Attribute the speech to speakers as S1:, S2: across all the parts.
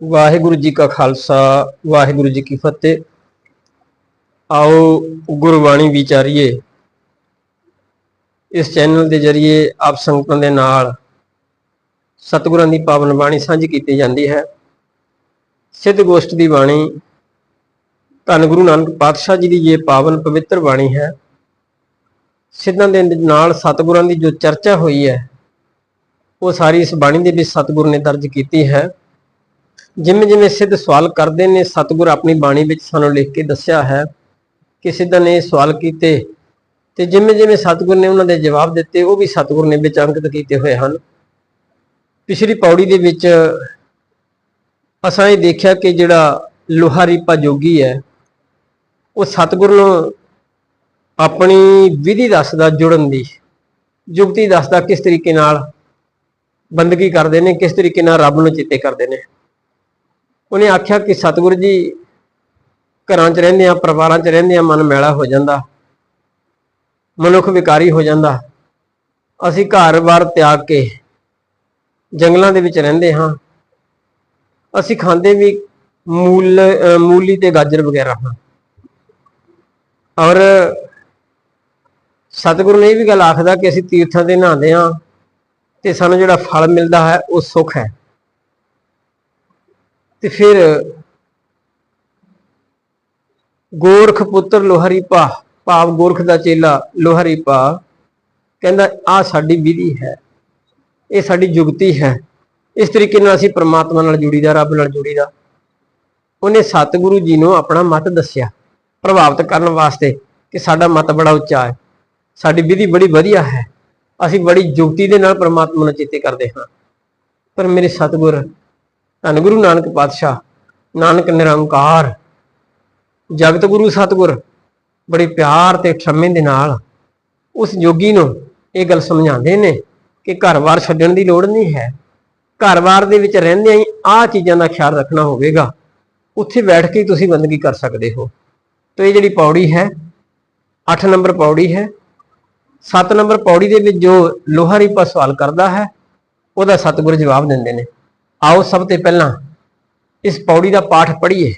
S1: ਵਾਹਿਗੁਰੂ ਜੀ ਕਾ ਖਾਲਸਾ, ਵਾਹਿਗੁਰੂ ਜੀ ਕੀ ਫਤਿਹ। ਆਓ ਗੁਰਬਾਣੀ ਵਿਚਾਰੀਏ। ਇਸ ਚੈਨਲ ਦੇ ਜਰੀਏ ਆਪ ਸੰਗਤਾਂ ਦੇ ਨਾਲ ਸਤਿਗੁਰਾਂ ਦੀ ਪਾਵਨ ਬਾਣੀ ਸਾਂਝੀ ਕੀਤੀ ਜਾਂਦੀ ਹੈ। ਸਿੱਧ ਗੋਸ਼ਟ ਦੀ ਬਾਣੀ ਧੰਨ ਗੁਰੂ ਨਾਨਕ ਪਾਤਸ਼ਾਹ ਜੀ ਦੀ ਇਹ ਪਾਵਨ ਪਵਿੱਤਰ ਬਾਣੀ ਹੈ। ਸਿੱਧਾਂ ਦੇ ਨਾਲ ਸਤਿਗੁਰਾਂ ਦੀ ਜੋ ਚਰਚਾ ਹੋਈ ਹੈ, ਉਹ ਸਾਰੀ ਇਸ ਬਾਣੀ ਦੇ ਵਿੱਚ ਸਤਿਗੁਰ ਨੇ ਦਰਜ ਕੀਤੀ ਹੈ। ਜਿਵੇਂ ਜਿਵੇਂ ਸਿੱਧ ਸਵਾਲ ਕਰਦੇ ਨੇ, ਸਤਿਗੁਰ ਆਪਣੀ ਬਾਣੀ ਵਿੱਚ ਸਾਨੂੰ ਲਿਖ ਕੇ ਦੱਸਿਆ ਹੈ ਕਿ ਸਿੱਧਾਂ ਨੇ ਸਵਾਲ ਕੀਤੇ ਤੇ ਜਿਵੇਂ ਜਿਵੇਂ ਸਤਿਗੁਰ ਨੇ ਉਹਨਾਂ ਦੇ ਜਵਾਬ ਦਿੱਤੇ, ਉਹ ਵੀ ਸਤਿਗੁਰ ਨੇ ਵਿੱਚ ਅੰਕਿਤ ਕੀਤੇ ਹੋਏ ਹਨ। ਪਿਛਲੀ ਪੌੜੀ ਦੇ ਵਿੱਚ ਅਸਾਂ ਇਹ ਦੇਖਿਆ ਕਿ ਜਿਹੜਾ ਲੋਹਾਰੀਪਾ ਜੋਗੀ ਹੈ, ਉਹ ਸਤਿਗੁਰ ਨੂੰ ਆਪਣੀ ਵਿਧੀ ਦੱਸਦਾ, ਜੁੜਨ ਦੀ। ਜੁਗਤੀ ਦੱਸਦਾ ਕਿਸ ਤਰੀਕੇ ਨਾਲ ਬੰਦਗੀ ਕਰਦੇ ਨੇ, ਕਿਸ ਤਰੀਕੇ ਨਾਲ ਰੱਬ ਨੂੰ ਚੇਤੇ ਕਰਦੇ ਨੇ। ਉਹਨੇ ਆਖਿਆ ਕਿ ਸਤਿਗੁਰੂ ਜੀ, ਘਰਾਂ 'ਚ ਰਹਿੰਦੇ ਆ ਪਰਿਵਾਰਾਂ 'ਚ ਰਹਿੰਦੇ ਆ ਮਨ ਮੈਲਾ ਹੋ ਜਾਂਦਾ। ਮਨੁੱਖ ਵਿਕਾਰੀ ਹੋ ਜਾਂਦਾ। ਅਸੀਂ ਘਰ-ਬਾਰ ਤਿਆਗ ਕੇ ਜੰਗਲਾਂ ਦੇ ਵਿੱਚ ਰਹਿੰਦੇ ਹਾਂ। ਅਸੀਂ ਖਾਂਦੇ ਵੀ ਮੂਲ ਮੂਲੀ ਤੇ ਗਾਜਰ ਵਗੈਰਾ ਹਾਂ। ਔਰ ਸਤਿਗੁਰੂ ਨੇ ਇਹ ਵੀ ਗੱਲ ਆਖਦਾ ਕਿ ਅਸੀਂ ਤੀਰਥਾਂ ਤੇ ਨਹਾਉਂਦੇ ਹਾਂ ਤੇ ਸਾਨੂੰ ਜਿਹੜਾ ਫਲ ਮਿਲਦਾ ਹੈ, ਉਹ ਸੁੱਖ ਹੈ। ਤੇ ਫਿਰ ਗੋਰਖ ਪੁੱਤਰ ਲੋਹਰੀ ਪਾ ਭਾਵ ਗੋਰਖ ਦਾ ਚੇਲਾ ਲੋਹਰੀ ਪਾ ਕਹਿੰਦਾ ਆ ਸਾਡੀ ਵਿਧੀ ਹੈ, ਇਹ ਸਾਡੀ ਜੁਗਤੀ ਹੈ, ਇਸ ਤਰੀਕੇ ਨਾਲ ਅਸੀਂ ਪ੍ਰਮਾਤਮਾ ਨਾਲ ਜੁੜੀਦਾ, ਰੱਬ ਨਾਲ ਜੁੜੀਦਾ। ਉਹਨੇ ਸਤਿਗੁਰੂ ਜੀ ਨੂੰ ਆਪਣਾ ਮਤ ਦੱਸਿਆ, ਪ੍ਰਭਾਵਿਤ ਕਰਨ ਵਾਸਤੇ ਕਿ ਸਾਡਾ ਮਤ ਬੜਾ ਉੱਚਾ ਹੈ, ਸਾਡੀ ਵਿਧੀ ਬੜੀ ਵਧੀਆ ਹੈ, ਅਸੀਂ ਬੜੀ ਜੁਗਤੀ ਦੇ ਨਾਲ ਪ੍ਰਮਾਤਮਾ ਨੂੰ ਚੇਤੇ ਕਰਦੇ ਹਾਂ। ਪਰ ਮੇਰੇ ਸਤਿਗੁਰ ਧੰਨ ਗੁਰੂ ਨਾਨਕ ਪਾਤਸ਼ਾਹ, ਨਾਨਕ ਨਿਰੰਕਾਰ। ਜਗਤ ਗੁਰੂ ਸਤਿਗੁਰ ਬੜੇ ਪਿਆਰ ਤੇ ਖੰਮੇ ਦੇ ਨਾਲ ਉਸ ਜੋਗੀ ਨੂੰ ਇਹ ਗੱਲ ਸਮਝਾਉਂਦੇ ਨੇ ਕਿ ਘਰ-ਬਾਰ ਛੱਡਣ ਦੀ ਲੋੜ ਨਹੀਂ ਹੈ। ਘਰ-ਬਾਰ ਦੇ ਵਿੱਚ ਰਹਿੰਦਿਆਂ ਹੀ ਆਹ ਚੀਜ਼ਾਂ ਦਾ ਖਿਆਲ ਰੱਖਣਾ ਹੋਵੇਗਾ। ਉੱਥੇ ਬੈਠ ਕੇ ਹੀ ਤੁਸੀਂ ਬੰਦਗੀ ਕਰ ਸਕਦੇ ਹੋ। ਤਾਂ ਇਹ ਜਿਹੜੀ ਪੌੜੀ ਹੈ 8 ਨੰਬਰ ਪੌੜੀ ਹੈ 7 ਨੰਬਰ ਪੌੜੀ ਦੇ ਵਿੱਚ ਜੋ ਲੋਹਾਰੀਪਾ ਸਵਾਲ ਕਰਦਾ ਹੈ, ਉਹਦਾ ਸਤਿਗੁਰ ਜਵਾਬ ਦਿੰਦੇ ਨੇ। ਆਓ ਸਭ ਤੋਂ ਪਹਿਲਾਂ ਇਸ ਪੌੜੀ ਦਾ ਪਾਠ ਪੜ੍ਹੀਏ,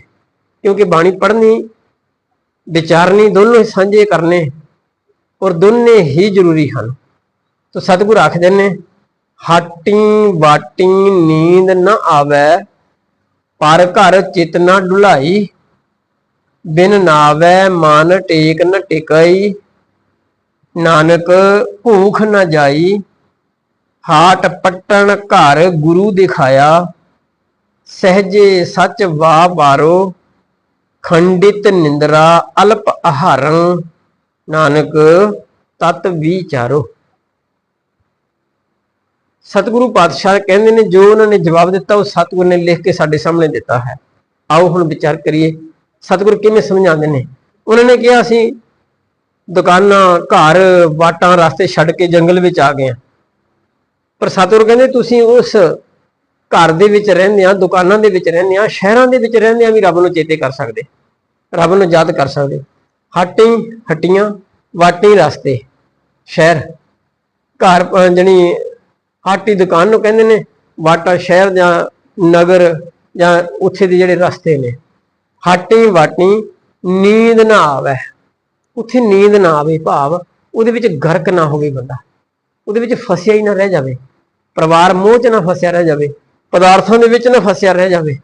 S1: ਕਿਉਂਕਿ ਬਾਣੀ ਪੜ੍ਹਨੀ, ਵਿਚਾਰਨੀ ਦੋਨੋਂ ਹੀ ਸਾਂਝੇ ਕਰਨੇ ਔਰ ਦੋਨੇ ਹੀ ਜ਼ਰੂਰੀ ਹਨ। ਤੋ ਸਤਿਗੁਰ ਆਖਦੇ ਨੇ, ਹਾਟੀ ਬਾਟੀ ਨੀਂਦ ਨਾ ਆਵੇ, ਪਰ ਘਰ ਚਿਤ ਨਾ ਡੁਲਾਈ, ਬਿਨ ਨਾਵੇ ਮਨ ਟੇਕ ਨ ਟਿਕਈ, ਨਾਨਕ ਭੂਖ ਨ ਜਾਈ ਹਾਟ ਪਟਣ ਘਰ ਗੁਰੂ ਦਿਖਾਇਆ। ਸਹਜੇ ਸੱਚ ਵਾ ਬਾਰੋ ਖੰਡਿਤ ਨਿੰਦਰਾ ਅਲਪ ਆਹਾਰੰ ਨਾਨਕ ਤਤ ਵਿਚਾਰੋ। ਸਤਿਗੁਰੂ ਪਾਤਸ਼ਾਹ ਕਹਿੰਦੇ ਨੇ, ਜੋ ਉਹਨਾਂ ਨੇ ਜਵਾਬ ਦਿੱਤਾ, ਉਹ ਸਤਿਗੁਰ ਨੇ ਲਿਖ ਕੇ ਸਾਡੇ ਸਾਹਮਣੇ ਦਿੱਤਾ ਹੈ। ਆਓ ਹੁਣ ਵਿਚਾਰ ਕਰੀਏ। ਸਤਿਗੁਰ ਕਿਵੇਂ ਸਮਝਾਉਂਦੇ ਨੇ? ਉਹਨਾਂ ਨੇ ਕਿਹਾ, ਅਸੀਂ ਦੁਕਾਨਾਂ, ਘਰ, ਵਾਟਾਂ, ਰਸਤੇ ਛੱਡ ਕੇ ਜੰਗਲ ਵਿੱਚ ਆ ਗਏ ਆ ਪਰ ਸਤਿਗੁਰ ਕਹਿੰਦੇ ਤੁਸੀਂ ਉਸ ਘਰ ਦੇ ਵਿੱਚ ਰਹਿੰਦੇ ਆ, ਦੁਕਾਨਾਂ ਦੇ ਵਿੱਚ ਰਹਿੰਦੇ ਆ, ਸ਼ਹਿਰਾਂ ਦੇ ਵਿੱਚ ਰਹਿੰਦੇ ਆ ਵੀ ਰੱਬ ਨੂੰ ਚੇਤੇ ਕਰ ਸਕਦੇ, ਰੱਬ ਨੂੰ ਯਾਦ ਕਰ ਸਕਦੇ। ਹੱਟੀ ਹੱਟੀਆਂ, ਵਾਟੀ ਰਸਤੇ, ਸ਼ਹਿਰ। ਘਰ ਅਹ ਜਣੀ ਹਾਟੀ ਦੁਕਾਨ ਨੂੰ ਕਹਿੰਦੇ ਨੇ, ਵਾਟਾ ਸ਼ਹਿਰ ਜਾਂ ਨਗਰ ਜਾਂ ਉੱਥੇ ਦੇ ਜਿਹੜੇ ਰਸਤੇ ਨੇ। ਹਾਟੀ ਵਾਟੀ ਨੀਂਦ ਨਾ ਆਵੇ। ਉੱਥੇ ਨੀਂਦ ਨਾ ਆਵੇ ਭਾਵ, ਉਹਦੇ ਵਿੱਚ ਗਰਕ ਨਾ ਹੋਵੇ ਬੰਦਾ। ਉਹਦੇ ਵਿੱਚ ਫਸਿਆ ਹੀ ਨਾ ਰਹਿ ਜਾਵੇ। ਪਰਿਵਾਰ ਮੋਹ ਚ ਨਾ ਫਸਿਆ ਰਹਿ ਜਾਵੇ, ਪਦਾਰਥਾਂ ਦੇ ਵਿੱਚ ਨਾ ਫਸਿਆ ਰਹਿ ਜਾਵੇ,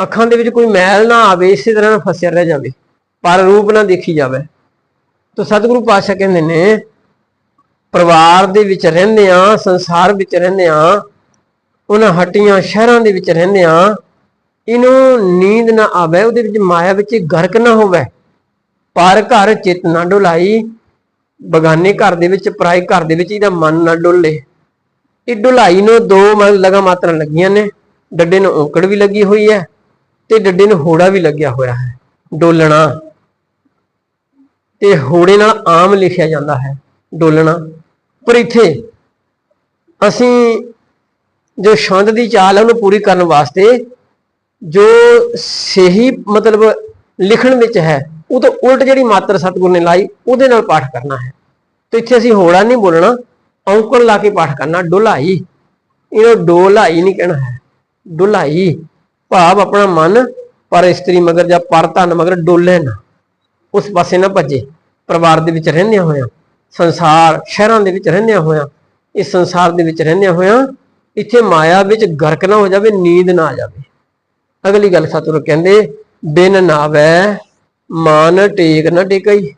S1: ਅੱਖਾਂ ਦੇ ਵਿੱਚ ਕੋਈ ਮੈਲ ਨਾ ਆਵੇ, ਇਸੇ ਤਰ੍ਹਾਂ ਨਾ ਫਸਿਆ ਰਹਿ ਜਾਵੇ, ਪਰ ਰੂਪ ਨਾ ਦੇਖੀ ਜਾਵੇ। ਤਾਂ ਸਤਿਗੁਰੂ ਪਾਤਸ਼ਾਹ ਕਹਿੰਦੇ ਨੇ, ਪਰਿਵਾਰ ਦੇ ਵਿੱਚ ਰਹਿੰਦੇ ਆ, ਸੰਸਾਰ ਵਿੱਚ ਰਹਿੰਦੇ ਆ, ਉਹਨਾਂ ਹੱਟੀਆਂ ਸ਼ਹਿਰਾਂ ਦੇ ਵਿੱਚ ਰਹਿੰਦੇ ਆ, ਇਹਨੂੰ ਨੀਂਦ ਨਾ ਆਵੇ, ਉਹਦੇ ਵਿੱਚ ਮਾਇਆ ਵਿੱਚ ਗਰਕ ਨਾ ਹੋਵੇ, ਪਰ ਘਰ ਚਿੱਤ ਨਾ ਡੁਲਾਈ, ਬਗਾਨੇ ਘਰ ਦੇ ਵਿੱਚ, ਪਰਾਏ ਘਰ ਦੇ ਵਿੱਚ ਇਹਦਾ ਮਨ ਨਾ ਡੁੱਲੇ। ਇਹ ਡੁਲਾਈ ਨੂੰ ਦੋ ਮ- ਲਗਾ ਮਾਤਰਾ ਲੱਗੀਆਂ ਨੇ। ਡੱਡੇ ਨੂੰ ਔਕੜ ਵੀ ਲੱਗੀ ਹੋਈ ਹੈ ਤੇ ਡੱਡੇ ਨੂੰ ਹੋੜਾ ਵੀ ਲੱਗਿਆ ਹੋਇਆ ਹੈ। ਡੋਲਣਾ। ਤੇ ਹੋੜੇ ਨਾਲ ਆਮ ਲਿਖਿਆ ਜਾਂਦਾ ਹੈ, ਡੋਲਣਾ। ਪਰ ਇੱਥੇ ਅਸੀਂ ਜੋ ਛੰਦ ਦੀ ਚਾਲ ਹੈ ਉਹਨੂੰ ਪੂਰੀ ਕਰਨ ਵਾਸਤੇ ਜੋ ਸਹੀ ਮਤਲਬ ਲਿਖਣ ਵਿੱਚ ਹੈ, ਉਹ ਤੋਂ ਉਲਟ ਜਿਹੜੀ ਮਾਤਰ ਸਤਿਗੁਰ ਨੇ ਲਾਈ, ਉਹਦੇ ਨਾਲ ਪਾਠ ਕਰਨਾ ਹੈ। ਤੇ ਇੱਥੇ ਅਸੀਂ ਹੋੜਾ ਨਹੀਂ ਬੋਲਣਾ ਔਂਕੜ ਲਾ ਕੇ ਪਾਠ ਕਰਨਾ, ਡੁਲਾਈ। ਇਹਨੂੰ ਡੋਲਾਈ ਨਹੀਂ ਕਹਿਣਾ ਹੈ, ਡੁਲਾਈ। ਭਾਵ ਆਪਣਾ ਮਨ, ਪਰ ਇਸਤਰੀ ਮਗਰ ਜਾਂ ਪਰ ਧਨ ਮਗਰ ਡੋਲੇ ਨਾ। ਉਸ ਪਾਸੇ ਨਾ ਭੱਜੇ, ਪਰਿਵਾਰ ਦੇ ਵਿੱਚ ਰਹਿੰਦਿਆਂ ਹੋਇਆ, ਸੰਸਾਰ, ਸ਼ਹਿਰਾਂ ਦੇ ਵਿੱਚ ਰਹਿੰਦਿਆਂ ਹੋਇਆ, ਇਸ ਸੰਸਾਰ ਦੇ ਵਿੱਚ ਰਹਿੰਦਿਆਂ ਹੋਇਆ, ਇੱਥੇ ਮਾਇਆ ਵਿੱਚ ਗਰਕ ਨਾ ਹੋ ਜਾਵੇ, ਨੀਂਦ ਨਾ ਆ ਜਾਵੇ। ਅਗਲੀ ਗੱਲ ਸਤਿਗੁਰੂ ਕਹਿੰਦੇ, ਬਿਨ ਨਾਵੈ ਮਾਨ ਟੇਕ ਨਾ ਟੇਕਈ।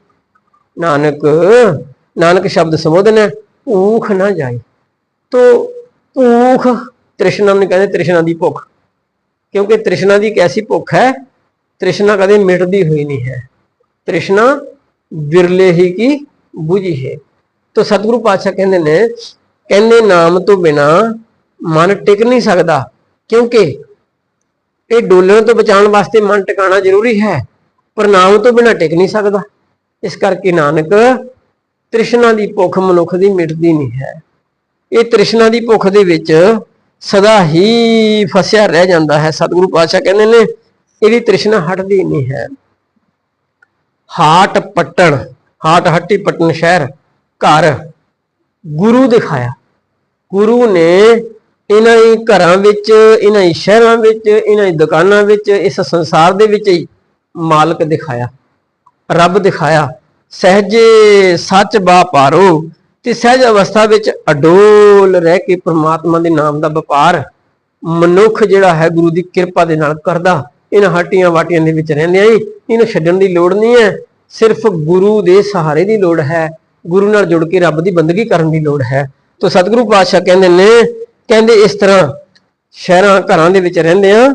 S1: ਨਾਨਕ ਨਾਨਕ ਸ਼ਬਦ ਸੰਬੋਧਨ ਹੈ ਭੂਖ ਨਾ ਜਾਏ। ਤੋ ਭੂਖ ਤ੍ਰਿਸ਼ਨਾ ਨੂੰ ਕਹਿੰਦੇ ਤ੍ਰਿਸ਼ਨਾ ਦੀ ਭੁੱਖ। ਕਿਉਂਕਿ ਤ੍ਰਿਸ਼ਨਾ ਦੀ ਇੱਕ ਐਸੀ ਭੁੱਖ ਹੈ, ਤ੍ਰਿਸ਼ਨਾ ਕਦੇ ਮਿਟਦੀ ਹੋਈ ਨਹੀਂ ਹੈ। ਤ੍ਰਿਸ਼ਨਾ ਵਿਰਲੇ ਹੀ ਕੀ ਬੁਝੀ ਹੈ। ਤੋ ਸਤਿਗੁਰੂ ਪਾਤਸ਼ਾਹ ਕਹਿੰਦੇ ਨੇ, ਕਹਿੰਦੇ ਨਾਮ ਤੋਂ ਬਿਨਾ ਮਨ ਟਿਕ ਨਹੀਂ ਸਕਦਾ, ਕਿਉਂਕਿ ਇਹ ਡੋਲਣ ਤੋਂ ਬਚਾਉਣ ਵਾਸਤੇ ਮਨ ਟਿਕਾਣਾ ਜ਼ਰੂਰੀ ਹੈ, ਪਰ ਨਾਮ ਤੋਂ ਬਿਨਾ ਟਿਕ ਨਹੀਂ ਸਕਦਾ। ਇਸ ਕਰਕੇ ਨਾਨਕ ਤ੍ਰਿਸ਼ਨਾ ਦੀ ਭੁੱਖ ਮਨੁੱਖ ਦੀ ਮਿਟਦੀ ਨਹੀਂ ਹੈ। ਇਹ ਤ੍ਰਿਸ਼ਨਾ ਦੀ ਭੁੱਖ ਦੇ ਵਿੱਚ ਸਦਾ ਹੀ ਫਸਿਆ ਰਹਿ ਜਾਂਦਾ ਹੈ। ਸਤਿਗੁਰੂ ਪਾਤਸ਼ਾਹ ਕਹਿੰਦੇ ਨੇ, ਇਹਦੀ ਤ੍ਰਿਸ਼ਨਾ ਹਟਦੀ ਨਹੀਂ ਹੈ। ਹਾਟ ਪੱਟਣ, ਹਾਟ ਹੱਟੀ ਪੱਟਣ ਸ਼ਹਿਰ, ਘਰ ਗੁਰੂ ਦਿਖਾਇਆ। ਗੁਰੂ ਨੇ ਇਹਨਾਂ ਹੀ ਘਰਾਂ ਵਿੱਚ, ਇਹਨਾਂ ਹੀ ਸ਼ਹਿਰਾਂ ਵਿੱਚ, ਇਹਨਾਂ ਹੀ ਦੁਕਾਨਾਂ ਵਿੱਚ, ਇਸ ਸੰਸਾਰ ਦੇ ਵਿੱਚ ਹੀ ਮਾਲਕ ਦਿਖਾਇਆ, ਰੱਬ ਦਿਖਾਇਆ। ਸਹਜੇ ਸੱਚ ਬਾ ਤੇ ਸਹਿਜ ਅਵਸਥਾ ਵਿੱਚ ਅਡੋਲ ਰਹਿ ਕੇ ਪ੍ਰਮਾਤਮਾ ਦੇ ਨਾਮ ਦਾ ਵਪਾਰ ਮਨੁੱਖ ਜਿਹੜਾ ਹੈ ਗੁਰੂ ਦੀ ਕਿਰਪਾ ਦੇ ਨਾਲ ਕਰਦਾ, ਇਹਨਾਂ ਹਟੀਆਂ ਵਾਟੀਆਂ ਦੇ ਵਿੱਚ ਰਹਿੰਦੇ ਹੀ ਇਹਨੂੰ ਛੱਡਣ ਦੀ ਲੋੜ ਨਹੀਂ ਹੈ, ਸਿਰਫ ਗੁਰੂ ਦੇ ਸਹਾਰੇ ਦੀ ਲੋੜ ਹੈ, ਗੁਰੂ ਨਾਲ ਜੁੜ ਕੇ ਰੱਬ ਦੀ ਬੰਦਗੀ ਕਰਨ ਦੀ ਲੋੜ ਹੈ। ਤੋ ਸਤਿਗੁਰੂ ਪਾਤਸ਼ਾਹ ਕਹਿੰਦੇ ਨੇ, ਕਹਿੰਦੇ ਇਸ ਤਰ੍ਹਾਂ ਸ਼ਹਿਰਾਂ, ਘਰਾਂ ਦੇ ਵਿੱਚ ਰਹਿੰਦੇ ਆ,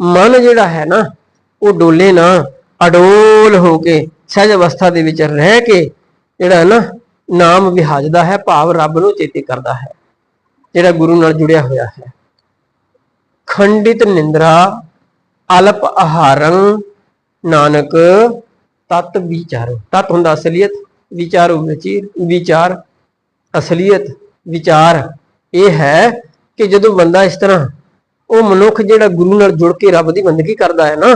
S1: ਮਨ ਜਿਹੜਾ ਹੈ ਨਾ, ਉਹ ਡੋਲੇ ਨਾ, ਅਡੋਲ ਹੋ ਕੇ ਸਹਿਜ ਅਵਸਥਾ ਦੇ ਵਿੱਚ ਰਹਿ ਕੇ ਜਿਹੜਾ ਹੈ ਨਾ ਨਾਮ ਵਿਹਾਜਦਾ ਹੈ, ਭਾਵ ਰੱਬ ਨੂੰ ਚੇਤੇ ਕਰਦਾ ਹੈ, ਜਿਹੜਾ ਗੁਰੂ ਨਾਲ ਜੁੜਿਆ ਹੋਇਆ ਹੈ। ਖੰਡਿਤ ਨਿੰਦਰਾ ਅਲਪ ਆਹਾਰੰ, ਨਾਨਕ ਤਤ ਵਿਚਾਰੋ। ਤਤ ਹੁੰਦਾ ਅਸਲੀਅਤ, ਵਿਚਾਰ ਵਿਚੀਰ ਵਿਚਾਰ ਅਸਲੀਅਤ, ਵਿਚਾਰ। ਇਹ ਹੈ ਕਿ ਜਦੋਂ ਬੰਦਾ ਇਸ ਤਰ੍ਹਾਂ ਉਹ ਮਨੁੱਖ ਜਿਹੜਾ ਗੁਰੂ ਨਾਲ ਜੁੜ ਕੇ ਰੱਬ ਦੀ ਬੰਦਗੀ ਕਰਦਾ ਹੈ ਨਾ,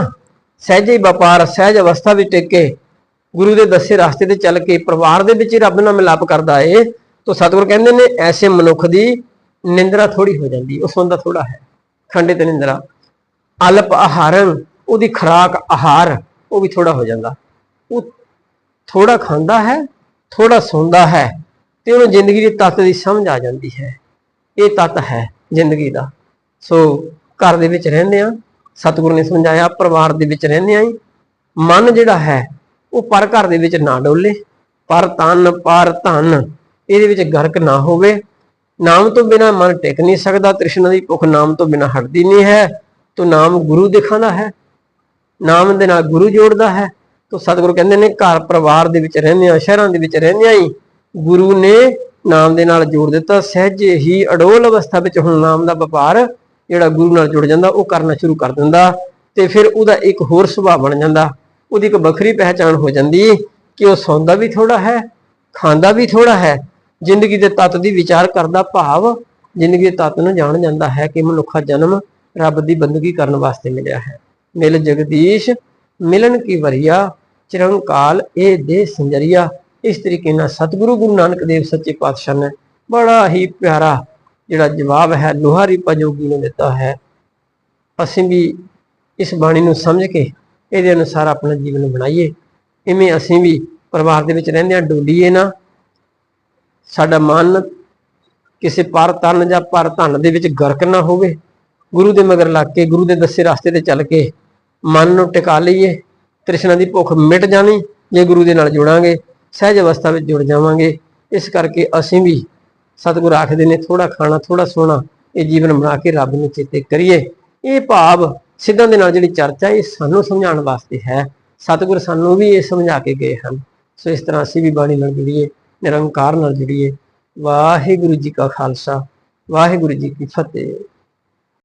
S1: ਸਹਿਜੇ ਵਪਾਰ, ਸਹਿਜ ਅਵਸਥਾ ਵਿੱਚ ਟਿਕ ਕੇ ਗੁਰੂ ਦੇ ਦੱਸੇ ਰਸਤੇ ਤੇ ਚੱਲ ਕੇ ਪਰਿਵਾਰ ਦੇ ਵਿੱਚ ਰੱਬ ਨਾਲ ਮਿਲਾਪ ਕਰਦਾ ਏ, ਤਾਂ ਸਤਿਗੁਰ ਕਹਿੰਦੇ ਨੇ, ਐਸੇ ਮਨੁੱਖ ਦੀ ਨਿੰਦਰਾ ਥੋੜੀ ਹੋ ਜਾਂਦੀ ਉਹ ਬੰਦਾ ਥੋੜਾ ਹੈ। ਖੰਡਿਤ ਨਿੰਦਰਾ। ਅਲਪ ਆਹਾਰਨ ਉਹਦੀ ਖਰਾਕ ਆਹਾਰ, ਉਹ ਵੀ ਥੋੜਾ ਹੋ ਜਾਂਦਾ। ਉਹ ਥੋੜਾ ਖਾਂਦਾ ਹੈ ਥੋੜਾ ਸੌਂਦਾ ਹੈ, ਤੇ ਉਹਨੂੰ ਜ਼ਿੰਦਗੀ ਦੇ ਤੱਤ ਦੀ ਸਮਝ ਆ ਜਾਂਦੀ ਹੈ। ਇਹ ਤੱਤ ਹੈ ਜ਼ਿੰਦਗੀ ਦਾ। ਸੋ ਘਰ ਦੇ ਵਿੱਚ ਰਹਿੰਦੇ ਆ ਸਤਿਗੁਰੂ ਨੇ ਸਮਝਾਇਆ, ਪਰਿਵਾਰ ਦੇ ਵਿੱਚ ਰਹਿੰਦੇ ਆ ਮਨ ਜਿਹੜਾ ਹੈ ਉਹ ਪਰ ਘਰ ਦੇ ਵਿੱਚ ਨਾ ਡੋਲੇ, ਪਰ ਤਨ, ਪਰ ਧਨ, ਇਹਦੇ ਵਿੱਚ ਗਰਕ ਨਾ ਹੋਵੇ। ਨਾਮ ਤੋਂ ਬਿਨਾ ਮਨ ਟਿਕ ਨਹੀਂ ਸਕਦਾ, ਤ੍ਰਿਸ਼ਨਾ ਦੀ ਭੁੱਖ ਨਾਮ ਤੋਂ ਬਿਨਾ ਹਟਦੀ ਨਹੀਂ ਹੈ। ਤੋ ਨਾਮ ਗੁਰੂ ਦਿਖਾਉਂਦਾ ਹੈ, ਨਾਮ ਦੇ ਨਾਲ ਗੁਰੂ ਜੋੜਦਾ ਹੈ। ਤੋ ਸਤਿਗੁਰੂ ਕਹਿੰਦੇ ਨੇ, ਘਰ ਪਰਿਵਾਰ ਦੇ ਵਿੱਚ ਰਹਿੰਦੇ ਆ ਸ਼ਹਿਰਾਂ ਦੇ ਵਿੱਚ ਰਹਿੰਦੇ ਆ ਹੀ ਗੁਰੂ ਨੇ ਨਾਮ ਦੇ ਨਾਲ ਜੋੜ ਦਿੱਤਾ। ਸਹਿਜੇ ਹੀ ਅਡੋਲ ਅਵਸਥਾ ਵਿੱਚ ਹੁਣ ਨਾਮ ਦਾ ਵਪਾਰ ਜਿਹੜਾ ਗੁਰੂ ਨਾਲ ਜੁੜ ਜਾਂਦਾ, ਉਹ ਕਰਨਾ ਸ਼ੁਰੂ ਕਰ ਦਿੰਦਾ ਤੇ ਫਿਰ ਉਹਦਾ ਇੱਕ ਹੋਰ ਸੁਭਾਅ ਬਣ ਜਾਂਦਾ। ਉਹਦੀ ਇੱਕ ਵੱਖਰੀ ਪਹਿਚਾਣ ਹੋ ਜਾਂਦੀ ਕਿ ਉਹ ਸੌਂਦਾ ਵੀ ਥੋੜਾ ਹੈ, ਖਾਂਦਾ ਵੀ ਥੋੜਾ ਹੈ। ਜ਼ਿੰਦਗੀ ਦੇ ਤੱਤ ਦੀ ਵਿਚਾਰ ਕਰਦਾ ਭਾਵ ਜ਼ਿੰਦਗੀ ਦੇ ਤੱਤ ਨੂੰ ਜਾਣ ਜਾਂਦਾ ਹੈ ਕਿ ਮਨੁੱਖਾ ਜਨਮ ਰੱਬ ਦੀ ਬੰਦਗੀ ਕਰਨ ਵਾਸਤੇ ਮਿਲਿਆ ਹੈ। ਮਿਲ ਜਗਦੀਸ਼ ਮਿਲਨ ਕੀ ਵਰੀਆ, ਚਿਰੰਕਾਲ ਇਹ ਦੇ ਸੰਜਰੀਆ। ਇਸ ਤਰੀਕੇ ਨਾਲ ਸਤਿਗੁਰੂ ਗੁਰੂ ਨਾਨਕ ਦੇਵ ਸੱਚੇ ਪਾਤਸ਼ਾਹ ਨੇ ਬੜਾ ਹੀ ਪਿਆਰਾ ਜਿਹੜਾ ਜਵਾਬ ਹੈ ਲੋਹਾਰੀ ਪਜੋਗੀ ਨੇ ਦਿੱਤਾ ਹੈ। ਅਸੀਂ ਵੀ ਇਸ ਬਾਣੀ ਨੂੰ ਸਮਝ ਕੇ ਇਹਦੇ ਅਨੁਸਾਰ ਆਪਣਾ ਜੀਵਨ ਬਣਾਈਏ। ਇਵੇਂ ਅਸੀਂ ਵੀ ਪਰਿਵਾਰ ਦੇ ਵਿੱਚ ਰਹਿੰਦੇ ਆ ਡੋਲੀਏ ਨਾ। ਸਾਡਾ ਮਨ ਕਿਸੇ ਪਰ ਤਨ ਜਾਂ ਪਰ ਧਨ ਦੇ ਵਿੱਚ ਗਰਕ ਨਾ ਹੋਵੇ। ਗੁਰੂ ਦੇ ਮਗਰ ਲੱਗ ਕੇ, ਗੁਰੂ ਦੇ ਦੱਸੇ ਰਸਤੇ ਤੇ ਚੱਲ ਕੇ ਮਨ ਨੂੰ ਟਿਕਾ ਲਈਏ। ਤ੍ਰਿਸ਼ਨਾ ਦੀ ਭੁੱਖ ਮਿਟ ਜਾਣੀ, ਜੇ ਗੁਰੂ ਦੇ ਨਾਲ ਜੁੜਾਂਗੇ, ਸਹਿਜ ਅਵਸਥਾ ਵਿੱਚ ਜੁੜ ਜਾਵਾਂਗੇ। ਇਸ ਕਰਕੇ ਅਸੀਂ ਵੀ ਸਤਿਗੁਰ ਆਖਦੇ ਨੇ ਥੋੜਾ ਖਾਣਾ ਥੋੜਾ ਸੋਣਾ, ਇਹ ਜੀਵਨ ਬਣਾ ਕੇ ਰੱਬ ਨੂੰ ਚੇਤੇ ਕਰੀਏ। ਇਹ ਭਾਵ ਸਿੱਧਾਂ ਦੇ ਨਾਲ ਜਿਹੜੀ ਚਰਚਾ ਇਹ ਸਾਨੂੰ ਸਮਝਾਉਣ ਵਾਸਤੇ ਹੈ, ਸਤਿਗੁਰ ਸਾਨੂੰ ਵੀ ਇਹ ਸਮਝਾ ਕੇ ਗਏ ਹਨ। ਸੋ ਇਸ ਤਰ੍ਹਾਂ ਅਸੀਂ ਵੀ ਬਾਣੀ ਨਾਲ ਜੁੜੀਏ, ਨਿਰੰਕਾਰ ਨਾਲ ਜੁੜੀਏ। ਵਾਹਿਗੁਰੂ ਜੀ ਕਾ ਖਾਲਸਾ, ਵਾਹਿਗੁਰੂ ਜੀ ਕੀ ਫਤਿਹ।